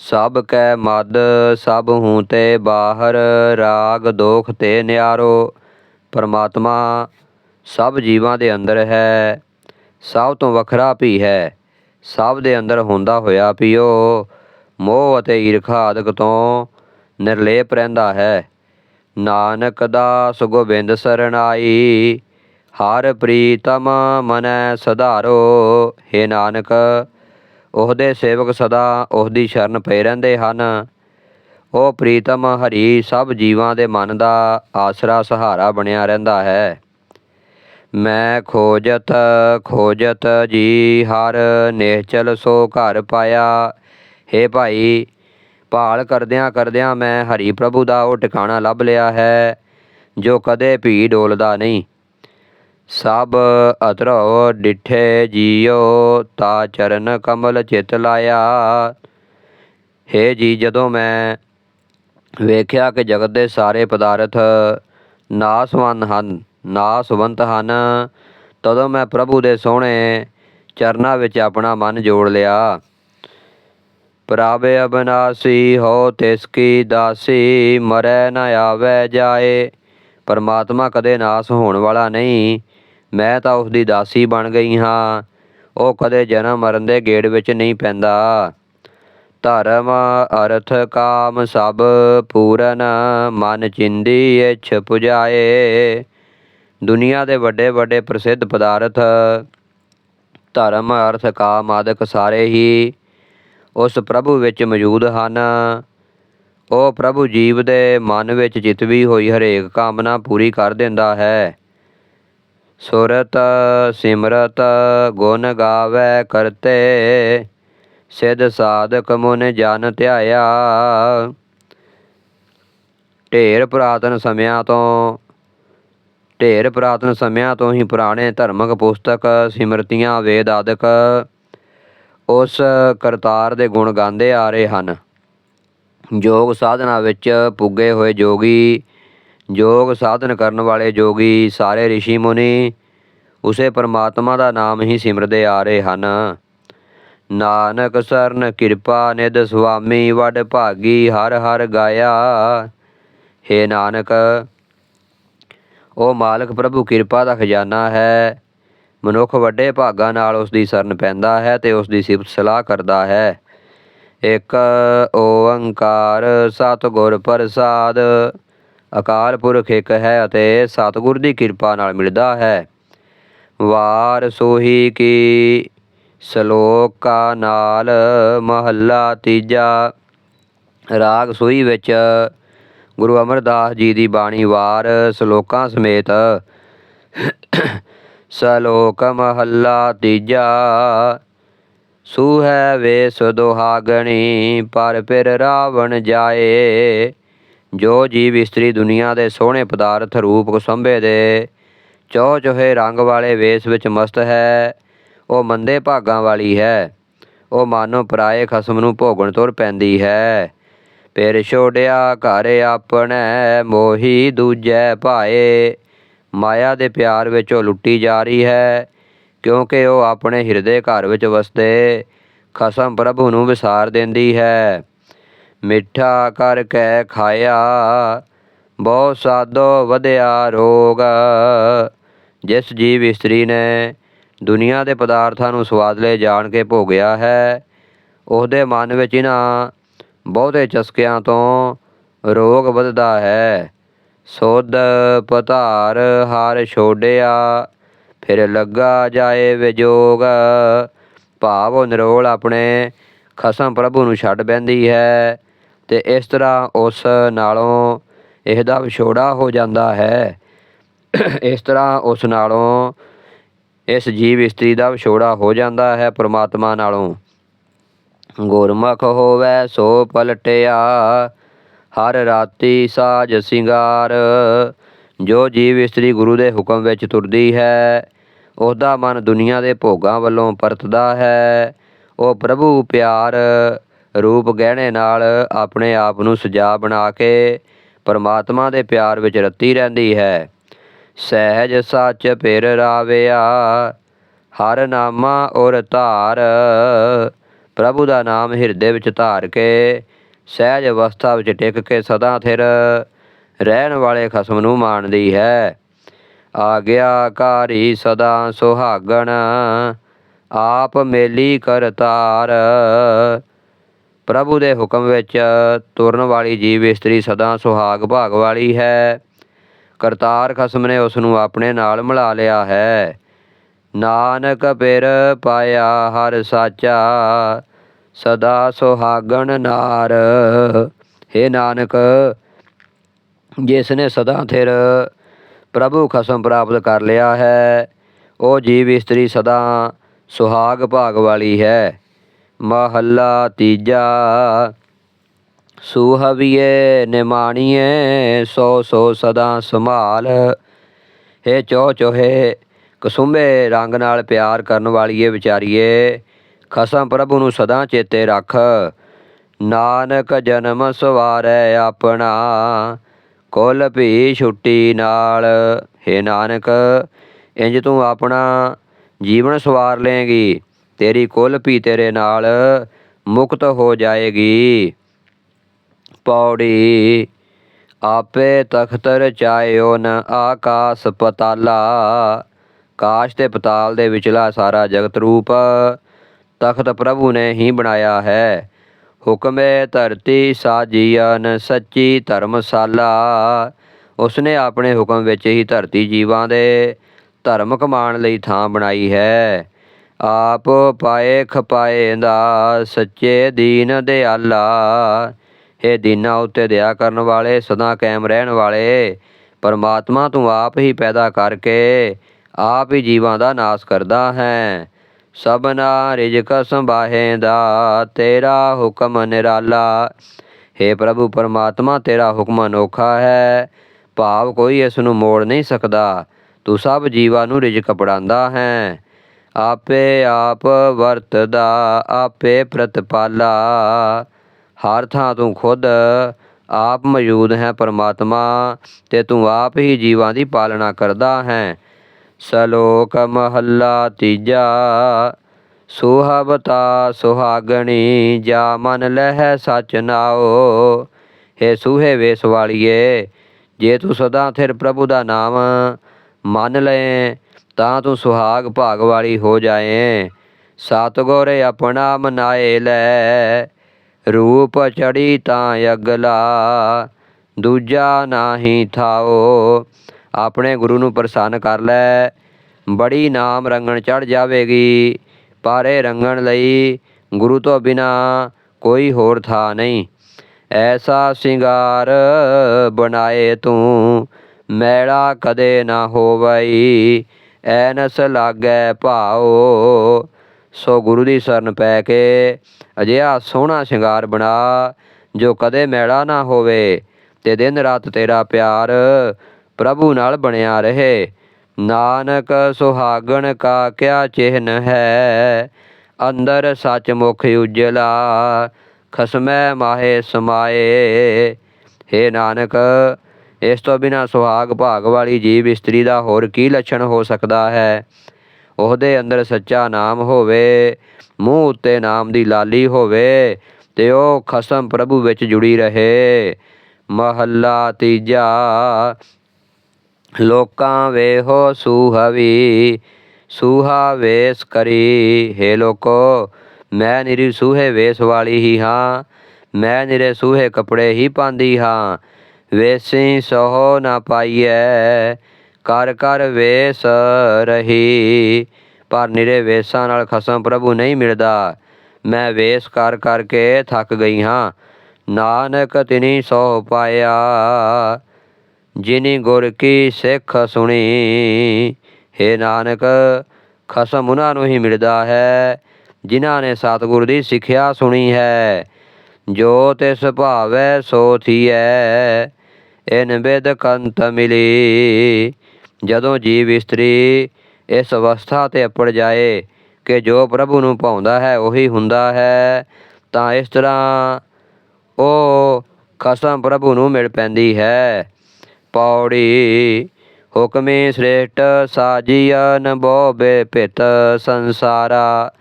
ਸਭ ਕੈ ਮਦ, ਸਭ ਹੂੰ ਤੇ ਬਾਹਰ, ਰਾਗ ਦੋਖ ਤੇ ਨਿਆਰੋ। ਪਰਮਾਤਮਾ ਸਭ ਜੀਵਾਂ ਦੇ ਅੰਦਰ ਹੈ, ਸਭ ਤੋਂ ਵੱਖਰਾ ਵੀ ਹੈ, ਸਭ ਦੇ ਅੰਦਰ ਹੁੰਦਾ ਹੋਇਆ ਵੀ ਮੋਹ ਅਤੇ ਈਰਖਾ ਆਦਿਕ ਤੋਂ ਨਿਰਲੇਪ ਰਹਿੰਦਾ ਹੈ। ਨਾਨਕ ਦਾਸ ਗੋਬਿੰਦ ਸਰਣਾਈ, ਹਰ ਪ੍ਰੀਤਮ ਮਨੈ ਸਧਾਰੋ। हे ਨਾਨਕ ਉਹਦੇ ਸੇਵਕ ਸਦਾ ਉਹਦੀ ਸ਼ਰਨ ਪਏ ਰਹਿੰਦੇ ਹਨ। ਉਹ ਪ੍ਰੀਤਮ ਹਰੀ ਸਭ ਜੀਵਾਂ ਦੇ ਮਨ ਦਾ ਆਸਰਾ ਸਹਾਰਾ ਬਣਿਆ ਰਹਿੰਦਾ ਹੈ। ਮੈਂ ਖੋਜਤ ਖੋਜਤ ਜੀ ਹਰ ਨਿਹਚਲ ਸੋ ਘਰ ਪਾਇਆ। हे ਭਾਈ, ਭਾਲ ਕਰਦਿਆਂ ਕਰਦਿਆਂ ਮੈਂ ਹਰੀ ਪ੍ਰਭੂ ਦਾ ਉਹ ਟਿਕਾਣਾ ਲੱਭ ਲਿਆ ਹੈ, ਜੋ ਕਦੇ ਭੀ ਡੋਲਦਾ ਨਹੀਂ। ਸਭ ਅਤਰੋ ਡਿਠੇ ਜੀਓ ਤਾ ਚਰਨ ਕਮਲ ਚਿਤ ਲਾਇਆ। ਹੇ ਜੀ, ਜਦੋਂ ਮੈਂ ਵੇਖਿਆ ਕਿ ਜਗਤ ਦੇ ਸਾਰੇ ਪਦਾਰਥ ਨਾਸਵੰਤ ਹਨ ਨਾਸਵੰਤ ਹਨ, ਤਦੋਂ ਮੈਂ ਪ੍ਰਭੂ ਦੇ ਸੋਹਣੇ ਚਰਨਾਂ ਵਿੱਚ ਆਪਣਾ ਮਨ ਜੋੜ ਲਿਆ। ਪ੍ਰਭੇ ਅਬਨਾਸੀ ਹੋ ਤਿਸ ਕੀ ਦਾਸੀ, ਮਰੈ ਨ ਆਵੇ ਜਾਏ। ਪਰਮਾਤਮਾ ਕਦੇ ਨਾਸ ਹੋਣ ਵਾਲਾ ਨਹੀਂ ਮੈਂ ਤਾਂ ਉਸ ਦੀ ਦਾਸੀ ਬਣ ਗਈ ਹਾਂ। ਉਹ ਕਦੇ ਜਨਮ ਮਰਨ ਦੇ ਗੇੜ ਵਿੱਚ ਨਹੀਂ ਪੈਂਦਾ। ਧਰਮ, ਅਰਥ, ਕਾਮ ਸਭ ਪੂਰਨ। ਮਨ ਚਿੰਦੀ ਇਛ ਪੁਜਾਏ। ਦੁਨੀਆ ਦੇ ਵੱਡੇ ਵੱਡੇ ਪ੍ਰਸਿੱਧ ਪਦਾਰਥ ਧਰਮ, ਅਰਥ, ਕਾਮ ਆਦਿਕ ਸਾਰੇ ਹੀ ਉਸ ਪ੍ਰਭੂ ਵਿੱਚ ਮੌਜੂਦ ਹਨ। ਉਹ ਪ੍ਰਭੂ ਜੀਵ ਦੇ ਮਨ ਵਿੱਚ ਜਿਤਵੀ ਹੋਈ ਹਰੇਕ ਕਾਮਨਾ ਪੂਰੀ ਕਰ ਦਿੰਦਾ ਹੈ। ਸੁਰਤ ਸਿਮਰਤ ਗੁਣ ਗਾਵੇ ਕਰਤੇ, ਸਿਧ ਸਾਧਕ ਮੁਨ ਜਨ ਧਿਆਇਆ। ਢੇਰ ਪੁਰਾਤਨ ਸਮਿਆਂ ਤੋਂ, ਢੇਰ ਪੁਰਾਤਨ ਸਮਿਆਂ ਤੋਂ ਹੀ ਪੁਰਾਣੇ ਧਰਮਕ ਪੁਸਤਕ, ਸਿਮਰਤੀਆਂ, ਵੇਦ ਆਦਿਕ ਉਸ ਕਰਤਾਰ ਦੇ ਗੁਣ ਗਾਉਂਦੇ ਆ ਰਹੇ ਹਨ। ਯੋਗ ਸਾਧਨਾ ਵਿੱਚ ਪੁੱਗੇ ਹੋਏ ਜੋਗੀ ਯੋਗ ਸਾਧਨ ਕਰਨ ਵਾਲੇ ਜੋਗੀ ਸਾਰੇ ઋષਿ ਮੁਨੀ ਉਸੇ ਪਰਮਾਤਮਾ ਦਾ ਨਾਮ ਹੀ ਸਿਮਰਦੇ ਆ ਰਹੇ ਹਨ ਨਾਨਕ ਸਰਨ ਕਿਰਪਾ ਨਿਧ ਸੁਆਮੀ ਵਡ ਭਾਗੀ ਹਰ ਹਰ ਗਾਇਆ हे ਨਾਨਕ ਉਹ ਮਾਲਕ ਪ੍ਰਭੂ ਕਿਰਪਾ ਦਾ ਖਜ਼ਾਨਾ ਹੈ ਮਨੁੱਖ ਵੱਡੇ ਭਾਗਾਂ ਨਾਲ ਉਸ ਦੀ ਸ਼ਰਨ ਪੈਂਦਾ ਹੈ ਤੇ ਉਸ ਦੀ ਸਿਫਤ ਸਲਾਹ ਕਰਦਾ ਹੈ ਇੱਕ ਓੰਕਾਰ ਸਤਿਗੁਰ ਪ੍ਰਸਾਦ ਅਕਾਲ ਪੁਰਖ ਇੱਕ ਹੈ ਅਤੇ ਸਤਿਗੁਰ ਦੀ ਕਿਰਪਾ ਨਾਲ ਮਿਲਦਾ ਹੈ। ਵਾਰ ਸੋਹੀ ਕੀ ਸ਼ਲੋਕਾ ਨਾਲ ਮਹੱਲਾ ਤੀਜਾ, ਰਾਗ ਸੋਈ ਵਿੱਚ ਗੁਰੂ ਅਮਰਦਾਸ ਜੀ ਦੀ ਬਾਣੀ ਵਾਰ ਸ਼ਲੋਕਾਂ ਸਮੇਤ। ਸ਼ਲੋਕ ਮਹੱਲਾ ਤੀਜਾ, ਸੂਹੈ ਵੇਸ ਦੁਹਾਗਣੀ, ਪਰ ਫਿਰ ਰਾਵਣ ਜਾਏ। ਜੋ ਜੀਵ ਇਸਤਰੀ ਦੁਨੀਆ ਦੇ ਸੋਹਣੇ ਪਦਾਰਥ ਰੂਪ ਕੁਸੰਭੇ ਦੇ ਚੌ ਚੋਹੇ ਰੰਗ ਵਾਲੇ ਵੇਸ ਵਿੱਚ ਮਸਤ ਹੈ, ਉਹ ਮੰਦੇ ਭਾਗਾਂ ਵਾਲੀ ਹੈ। ਉਹ ਮਾਨੋ ਪਰਾਏ ਖਸਮ ਨੂੰ ਭੋਗਣ ਤੁਰ ਪੈਂਦੀ ਹੈ। ਫਿਰ ਛੋੜਿਆ ਘਰ ਆਪਣੇ, ਮੋਹੀ ਦੂਜੈ ਭਾਏ। ਮਾਇਆ ਦੇ ਪਿਆਰ ਵਿੱਚ ਉਹ ਲੁੱਟੀ ਜਾ ਰਹੀ ਹੈ, ਕਿਉਂਕਿ ਉਹ ਆਪਣੇ ਹਿਰਦੇ ਘਰ ਵਿੱਚ ਵਸਦੇ। ਖਸਮ ਪ੍ਰਭੂ ਨੂੰ ਵਿਸਾਰ ਦਿੰਦੀ ਹੈ। ਮਿੱਠਾ ਕਰ ਕੇ ਖਾਇਆ, ਬਹੁ ਸਾਦੋ ਵਧਿਆ ਰੋਗ। ਜਿਸ ਜੀਵ ਇਸਤਰੀ ਨੇ ਦੁਨੀਆ ਦੇ ਪਦਾਰਥਾਂ ਨੂੰ ਸਵਾਦਲੇ ਜਾਣ ਕੇ ਭੋਗਿਆ ਹੈ, ਉਹਦੇ ਮਨ ਵਿੱਚ ਇਹਨਾਂ ਬਹੁਤੇ ਚਸਕਿਆਂ ਤੋਂ ਰੋਗ ਵੱਧਦਾ ਹੈ। ਸੋਧ ਪਤਾਰ ਹਾਰ ਛੋੜਿਆ ਫਿਰ ਲੱਗਾ ਜਾਏ ਵਿਜੋਗ। ਭਾਵ ਉਹ ਨਿਰੋਲ ਆਪਣੇ ਖਸਮ ਪ੍ਰਭੂ ਨੂੰ ਛੱਡ ਬੈਂਦੀ ਹੈ ਤੇ ਇਸ ਤਰ੍ਹਾਂ ਉਸ ਨਾਲੋਂ ਇਹਦਾ ਵਿਛੋੜਾ ਹੋ ਜਾਂਦਾ ਹੈ। ਇਸ ਤਰ੍ਹਾਂ ਉਸ ਨਾਲੋਂ ਇਸ ਜੀਵ ਇਸਤਰੀ ਦਾ ਵਿਛੋੜਾ ਹੋ ਜਾਂਦਾ ਹੈ ਪ੍ਰਮਾਤਮਾ ਨਾਲੋਂ। ਗੁਰਮੁਖ ਹੋਵੇ ਸੋ ਪਲਟਿਆ, ਹਰ ਰਾਤੀ ਸਾਜ ਸਿੰਗਾਰ। ਜੋ ਜੀਵ ਇਸਤਰੀ ਗੁਰੂ ਦੇ ਹੁਕਮ ਵਿੱਚ ਤੁਰਦੀ ਹੈ ਉਹਦਾ ਮਨ ਦੁਨੀਆ ਦੇ ਭੋਗਾਂ ਵੱਲੋਂ ਪਰਤਦਾ ਹੈ। ਉਹ ਪ੍ਰਭੂ ਪਿਆਰ ਰੂਪ ਗਹਿਣੇ ਨਾਲ ਆਪਣੇ ਆਪ ਨੂੰ ਸਜਾ ਬਣਾ ਕੇ ਪਰਮਾਤਮਾ ਦੇ ਪਿਆਰ ਵਿੱਚ ਰਤੀ ਰਹਿੰਦੀ ਹੈ। ਸਹਿਜ ਸੱਚ ਫਿਰ ਰਾਵਿਆ, ਹਰ ਨਾਮਾ ਔਰ ਧਾਰ। ਪ੍ਰਭੂ ਦਾ ਨਾਮ ਹਿਰਦੇ ਵਿੱਚ ਧਾਰ ਕੇ, ਸਹਿਜ ਅਵਸਥਾ ਵਿੱਚ ਟਿਕ ਕੇ ਸਦਾ ਥਿਰ ਰਹਿਣ ਵਾਲੇ ਖਸਮ ਨੂੰ ਮਾਣਦੀ ਹੈ। ਆਗਿਆਕਾਰੀ ਸਦਾ ਸੁਹਾਗਣ, ਆਪ ਮੇਲੀ ਕਰਤਾਰ ਪ੍ਰਭੂ ਦੇ ਹੁਕਮ ਵਿੱਚ ਤੁਰਨ ਵਾਲੀ ਜੀਵ ਇਸਤਰੀ ਸਦਾ ਸੁਹਾਗ ਭਾਗ ਵਾਲੀ ਹੈ। ਕਰਤਾਰ ਖਸਮ ਨੇ ਉਸ ਨੂੰ ਆਪਣੇ ਨਾਲ ਮਿਲਾ ਲਿਆ ਹੈ। ਨਾਨਕ ਪਿਰ ਪਾਇਆ ਹਰ ਸਾਚਾ, ਸਦਾ ਸੁਹਾਗਣ ਨਾਰ। हे ਨਾਨਕ, ਜਿਸ ਨੇ ਸਦਾ ਥਿਰ ਪ੍ਰਭੂ ਖਸਮ ਪ੍ਰਾਪਤ ਕਰ ਲਿਆ ਹੈ, ਉਹ ਜੀਵ ਇਸਤਰੀ ਸਦਾ ਸੁਹਾਗ ਭਾਗ ਵਾਲੀ ਹੈ। ਮਹੱਲਾ ਤੀਜਾ। ਸੁਹਵੀਏ ਨਿਮਾਣੀਏ, ਸੋ ਸੋ ਸਦਾ ਸੰਭਾਲ। ਹੇ ਚੋ ਚੋਹੇ, ਕਸੁੰਬੇ ਰੰਗ ਨਾਲ ਪਿਆਰ ਕਰਨ ਵਾਲੀਏ ਵਿਚਾਰੀਏ, ਖਸਮ ਪ੍ਰਭੂ ਨੂੰ ਸਦਾ ਚੇਤੇ ਰੱਖ। ਨਾਨਕ ਜਨਮ ਸਵਾਰੈ ਆਪਣਾ, ਕੁਲ ਭੀ ਛੁੱਟੀ ਨਾਲ। ਹੇ ਨਾਨਕ, ਇੰਜ ਤੂੰ ਆਪਣਾ ਜੀਵਨ ਸਵਾਰ ਲੇਗੀ ਤੇਰੀ ਕੁਲ ਤੇਰੇ ਨਾਲ ਮੁਕਤ ਹੋ ਜਾਏਗੀ। ਪੌੜੀ ਆਪੇ ਤਖਤ ਰਚਾਇਓ ਨ ਆਕਾਸ ਪਤਾਲਾ। ਕਾਸ਼ ਤੇ ਪਤਾਲ ਦੇ ਵਿਚਲਾ ਸਾਰਾ ਜਗਤ ਰੂਪ ਤਖਤ ਪ੍ਰਭੂ ਨੇ ਹੀ ਬਣਾਇਆ ਹੈ। ਹੁਕਮੇ ਧਰਤੀ ਸਾਜੀਨ ਸੱਚੀ ਧਰਮਸ਼ਾਲਾ। ਉਸਨੇ ਆਪਣੇ ਹੁਕਮ ਵਿੱਚ ਹੀ ਧਰਤੀ ਜੀਵਾਂ ਦੇ ਧਰਮ ਕਮਾਣ ਲਈ ਥਾਂ ਬਣਾਈ ਹੈ। ਆਪ ਪਾਏ ਖਪਾਏ ਦਾ ਸੱਚੇ ਦੀਨ ਦਿਆਲਾ। ਇਹ ਦੀਨਾ ਉੱਤੇ ਦਇਆ ਕਰਨ ਵਾਲੇ, ਸਦਾ ਕਾਇਮ ਰਹਿਣ ਵਾਲੇ, ਪਰਮਾਤਮਾ ਤੂੰ ਆਪ ਹੀ ਪੈਦਾ ਕਰਕੇ ਆਪ ਹੀ ਜੀਵਾਂ ਦਾ ਨਾਸ਼ ਕਰਦਾ ਹੈ। ਸਭਨਾ ਰਿਜਕ ਸੰਭਾਹੇ ਦਾ ਤੇਰਾ ਹੁਕਮ ਨਿਰਾਲਾ। हे ਪ੍ਰਭੂ, ਪਰਮਾਤਮਾ ਤੇਰਾ ਹੁਕਮ ਅਨੋਖਾ ਹੈ। ਭਾਵ ਕੋਈ ਇਸ ਨੂੰ ਮੋੜ ਨਹੀਂ ਸਕਦਾ। ਤੂੰ ਸਭ ਜੀਵਾਂ ਨੂੰ ਰਿਜਕ ਪੜਾਉਂਦਾ ਹੈ। ਆਪੇ ਆਪ ਵਰਤਦਾ, ਆਪੇ ਪ੍ਰਤਪਾਲਾ। ਹਰ ਥਾਂ ਤੂੰ ਖੁਦ ਆਪ ਮੌਜੂਦ ਹੈ ਪਰਮਾਤਮਾ ਤੇ ਤੂੰ ਆਪ ਹੀ ਜੀਵਾਂ ਦੀ ਪਾਲਣਾ ਕਰਦਾ ਹੈ। ਸਲੋਕ ਮਹੱਲਾ ਤੀਜਾ, ਸੁਹਬਤਾ ਸੁਹਾਗਣੀ, ਜਾ ਮਨ ਲਹਿ ਸਚ ਨਾਓ ਹੇ ਸੂਹੇ ਵੇਸ ਵਾਲੀਏ, ਜੇ ਤੂੰ ਸਦਾ ਥਿਰ ਪ੍ਰਭੂ ਦਾ ਨਾਮ ਮੰਨ ਲਏ ਤਾਂ ਤੂੰ ਸੁਹਾਗ ਭਾਗ ਵਾਲੀ ਹੋ ਜਾਏ। ਸਤਗੁਰ ਆਪਣਾ ਮਨਾਏ ਲੈ। ਰੂਪ ਚੜੀ ਤਾਂ ਅਗਲਾ, ਦੂਜਾ ਨਾਹੀ ਥਾਓ। ਆਪਣੇ ਗੁਰੂ ਨੂੰ ਪ੍ਰਸੰਨ ਕਰ ਲੈ। ਬੜੀ ਨਾਮ ਰੰਗਣ ਚੜ ਜਾਵੇਗੀ। ਪਰ ਇਹ ਰੰਗਣ ਲਈ ਗੁਰੂ ਤੋਂ ਬਿਨਾ ਕੋਈ ਹੋਰ ਥਾ ਨਹੀਂ। ਐਸਾ ਸਿੰਗਾਰ ਬਣਾਏ ਤੂੰ, ਮੈਲਾ ਕਦੇ ਨਾ ਹੋਵਈ। ਐਨਸ ਲਾਗੈ ਭਾਓ ਸੋ ਗੁਰੂ ਦੀ ਸ਼ਰਨ ਪੈ ਕੇ ਅਜਿਹਾ ਸੋਹਣਾ ਸ਼ਿੰਗਾਰ ਬਣਾ, ਜੋ ਕਦੇ ਮੈਲਾ ਨਾ ਹੋਵੇ ਤੇ ਦਿਨ ਰਾਤ ਤੇਰਾ ਪਿਆਰ ਪ੍ਰਭੂ ਨਾਲ ਬਣਿਆ ਰਹੇ। ਨਾਨਕ ਸੁਹਾਗਣ ਕਾ ਕਿਆ ਚਿਹਨ ਹੈ, ਅੰਦਰ ਸੱਚ ਮੁਖ ਉਜਲਾ, ਖਸਮੈ ਮਾਹੇ ਸਮਾਏ। हे ਨਾਨਕ ਇਸ ਤੋਂ ਬਿਨਾ ਸੁਹਾਗ ਭਾਗ ਵਾਲੀ ਜੀਵ ਇਸਤਰੀ ਦਾ ਹੋਰ ਕੀ ਲੱਛਣ ਹੋ ਸਕਦਾ ਹੈ? ਉਹਦੇ ਅੰਦਰ ਸੱਚਾ ਨਾਮ ਹੋਵੇ, ਮੂੰਹ ਉੱਤੇ ਨਾਮ ਦੀ ਲਾਲੀ ਹੋਵੇ ਤੇ ਉਹ ਖਸਮ ਪ੍ਰਭੂ ਵਿੱਚ ਜੁੜੀ ਰਹੇ। ਮਹੱਲਾ ਤੀਜਾ, ਲੋਕਾਂ ਵੇਹੋ ਸੂਹਵੀ, ਸੂਹਾ ਵੇਸ ਕਰੀ। ਹੇ ਲੋਕੋ, ਮੈਂ ਨਿਰੀ ਸੂਹੇ ਵੇਸ ਵਾਲੀ ਹੀ ਹਾਂ, ਮੈਂ ਨਿਰੇ ਸੂਹੇ ਕੱਪੜੇ ਹੀ ਪਾਉਂਦੀ ਹਾਂ। ਵੇਸੀ ਸੋ ਨਾ ਪਾਈਐ ਕਰ ਕਰ ਵੇਸ ਰਹੀ ਪਰ ਨਿਰੇ ਵੇਸਾਂ ਨਾਲ ਖਸਮ ਪ੍ਰਭੂ ਨਹੀਂ ਮਿਲਦਾ ਮੈਂ ਵੇਸ ਕਰ ਕਰਕੇ ਥੱਕ ਗਈ ਹਾਂ ਨਾਨਕ ਤਿਨੀ ਸੋ ਪਾਇਆ ਜਿਨੀ ਗੁਰ ਕੀ ਸਿੱਖ ਸੁਣੀ हे ਨਾਨਕ ਖਸਮ ਉਹਨਾਂ ਨੂੰ ਹੀ ਮਿਲਦਾ ਹੈ ਜਿਨ੍ਹਾਂ ਨੇ ਸਤਿਗੁਰ ਦੀ ਸਿੱਖਿਆ ਸੁਣੀ ਹੈ ਜੋ ਤਿਸ ਭਾਵੈ ਸੋ ਥੀਐ ਇਨ ਬਿਦ ਕੰਤ ਮਿਲੀ। ਜਦੋਂ ਜੀਵ ਇਸਤਰੀ ਇਸ ਅਵਸਥਾ ਤੇ ਅਪੜ ਜਾਏ ਕਿ ਜੋ ਪ੍ਰਭੂ ਨੂੰ ਭਾਉਂਦਾ ਹੈ, ਉਹੀ ਹੁੰਦਾ ਹੈ, ਤਾਂ ਇਸ ਤਰ੍ਹਾਂ ਉਹ ਕਸਮ ਪ੍ਰਭੂ ਨੂੰ ਮਿਲ ਪੈਂਦੀ ਹੈ। ਪੌੜੀ ਹੁਕਮੇ ਸ੍ਰੇਸ਼ਟ ਸਾਜੀਅਨ ਬੋ ਬੇਪਿਤ ਸੰਸਾਰਾ।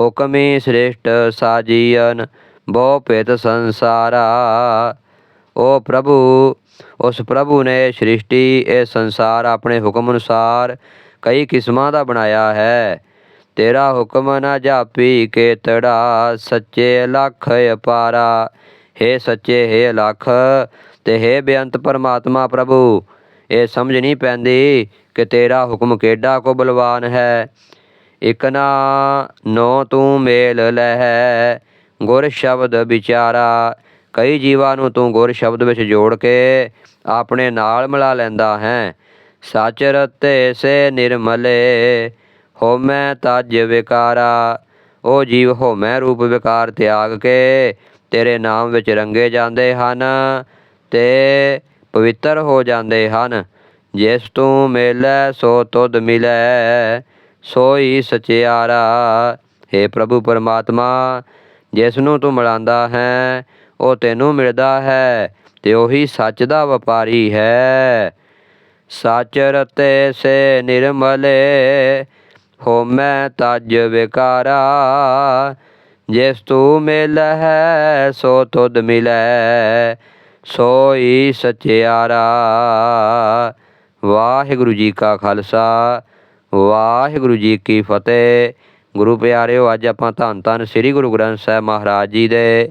ਹੁਕਮੇ ਸ੍ਰੇਸ਼ਟ ਸਾਜੀਅਨ ਬੋ ਪਿਤ ਸੰਸਾਰਾ। ਉਹ ਪ੍ਰਭੂ, ਉਸ ਪ੍ਰਭੂ ਨੇ ਸ੍ਰਿਸ਼ਟੀ, ਇਹ ਸੰਸਾਰ ਆਪਣੇ ਹੁਕਮ ਅਨੁਸਾਰ ਕਈ ਕਿਸਮਾਂ ਦਾ ਬਣਾਇਆ ਹੈ। ਤੇਰਾ ਹੁਕਮ ਨਾ ਜਾਪੀ ਕੇ ਤੜਾ, ਸੱਚੇ ਲੱਖ ਅਪਾਰਾ। ਹੇ ਸੱਚੇ, ਹੇ ਲੱਖ ਤੇ ਹੇ ਬੇਅੰਤ ਪਰਮਾਤਮਾ ਪ੍ਰਭੂ, ਇਹ ਸਮਝ ਨਹੀਂ ਪੈਂਦੀ ਕਿ ਤੇਰਾ ਹੁਕਮ ਕਿੱਡਾ ਕੋ ਬਲਵਾਨ ਹੈ। ਇਕ ਨਾ ਨੋ ਤੂੰ ਮੇਲ ਲਹਿ, ਗੁਰ ਸ਼ਬਦ ਵਿਚਾਰਾ। ਕਈ ਜੀਵਾਂ ਨੂੰ ਤੂੰ ਗੁਰ ਸ਼ਬਦ ਵਿੱਚ ਜੋੜ ਕੇ ਆਪਣੇ ਨਾਲ ਮਿਲਾ ਲੈਂਦਾ ਹੈ। ਸਚ ਰਤੇ ਸੇ ਨਿਰਮਲੇ, ਹੋਮੈ ਤਜ ਵਿਕਾਰਾ। ਉਹ ਜੀਵ ਹੋਮੈ ਰੂਪ ਵਿਕਾਰ ਤਿਆਗ ਕੇ ਤੇਰੇ ਨਾਮ ਵਿੱਚ ਰੰਗੇ ਜਾਂਦੇ ਹਨ ਤੇ ਪਵਿੱਤਰ ਹੋ ਜਾਂਦੇ ਹਨ। ਜਿਸ ਤੂੰ ਮਿਲੈ, ਸੋ ਤੁਧ ਮਿਲੈ, ਸੋਈ ਸਚਿਆਰਾ। हे ਪ੍ਰਭੂ ਪਰਮਾਤਮਾ, ਜਿਸ ਨੂੰ ਤੂੰ ਮਿਲਾਂਦਾ ਹੈ ਉਹ ਤੈਨੂੰ ਮਿਲਦਾ ਹੈ ਤੇ ਉਹੀ ਸੱਚ ਦਾ ਵਪਾਰੀ ਹੈ। ਸੱਚ ਰਤੇ ਸੇ ਨਿਰਮਲੇ ਹੋਮੈ ਤਜ ਵਿਕਾਰਾ। ਜਿਸ ਤੂੰ ਮਿਲ ਹੈ ਸੋ ਤੁਧ ਮਿਲੈ ਸੋਈ ਸਚਿਆਰਾ। ਵਾਹਿਗੁਰੂ ਜੀ ਕਾ ਖਾਲਸਾ, ਵਾਹਿਗੁਰੂ ਜੀ ਕੀ ਫਤਿਹ। ਗੁਰੂ ਪਿਆਰਿਓ, ਅੱਜ ਆਪਾਂ ਧੰਨ ਧੰਨ ਸ੍ਰੀ ਗੁਰੂ ਗ੍ਰੰਥ ਸਾਹਿਬ ਮਹਾਰਾਜ ਜੀ ਦੇ